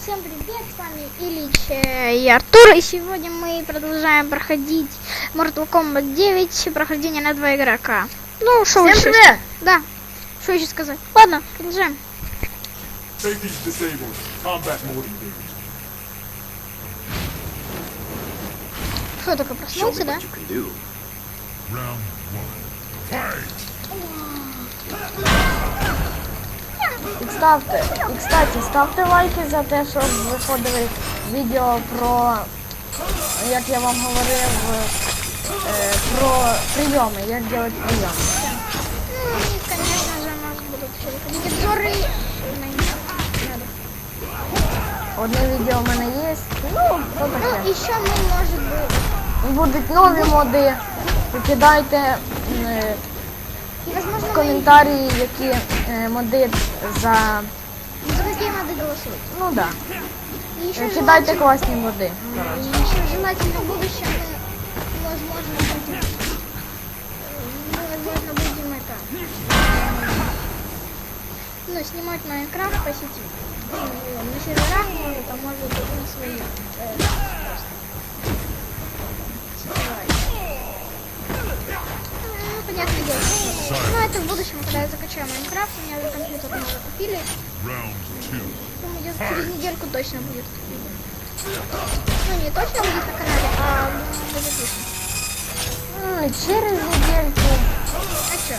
Всем привет, с вами Ильич э, и Артур, и сегодня мы продолжаем проходить Mortal Kombat 9, прохождение на два игрока. Ну, что Всем еще? привет! Да, что еще сказать? Ладно, продолжаем. Что только проснулся, да? І ставте, і кстати, ставте лайки за те, щоб виходили відео про, як я вам говорив, е, про прийоми, як робити прийоми. Ну, и, конечно же, у нас будут еще выходить обзоры. Надо. Одне відео в мене є. Ну, то Ну, таке. еще мы, может быть, Будуть нові моди. Викидайте е, и, возможно, в мы коментарі, які е, моди за. за какие надо голосовать. Ну да. И еще Е, Кидайте желательно- класні моди. И еще желательно в будущем мы, возможно, будем, мы, возможно, будем это, ну, снимать Майнкрафт по сети. Ну, на серверах, может, а может быть на своих. Ну, это в будущем, когда я закачаю Майнкрафт, у меня уже компьютер уже купили. Думаю, через недельку точно будет. Ну, не точно будет на канале, а будет выше. М, Через недельку. А что?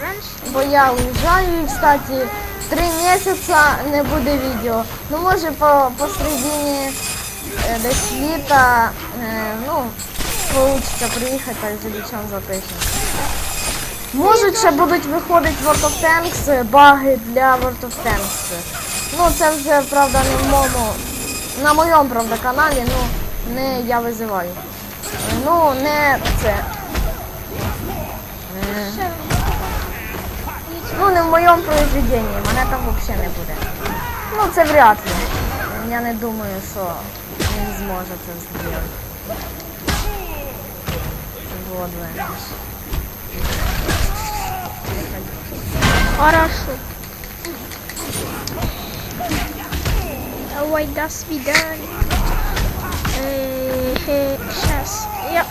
Раньше? Бо я уїжджаю і, кстати, три місяці не буде відео. Ну, може, по посередині е, десь літа, е, ну, получиться приїхати, так з Іллічем запишемо. Можуть ще будуть виходити World of Tanks, е, баги для World of Tanks. Ну, це вже, правда, не в моєму, на моєму, правда, каналі, ну, не я визиваю. Ну, не це. Ну, не в моєму произведенні, мене там взагалі не буде. Ну, це вряд ли. Я не думаю, що він зможе це зробити. Вот, знаєш. Хорошо. Давай, до свидания. Сейчас. Я...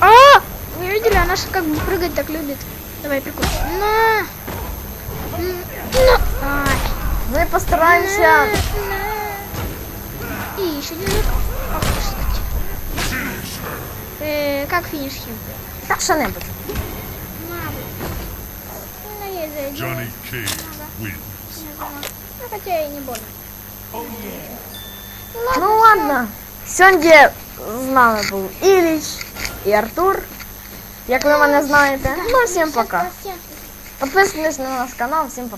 А! Вы видели, она же как бы прыгать так любит. Давай, прикольно. На! На! Ай. Ми постараємося. На, на. И еще не Ах, кстати. Э, как финиш хим? Так, що-небудь. Johnny Cage wins. Ну, хотя и не больно. Ну ладно. Сьогодні з нами був Іліч і Артур. Як ви мене знаєте. Ну, всім пока. Подписывайтесь на наш канал, всім пока.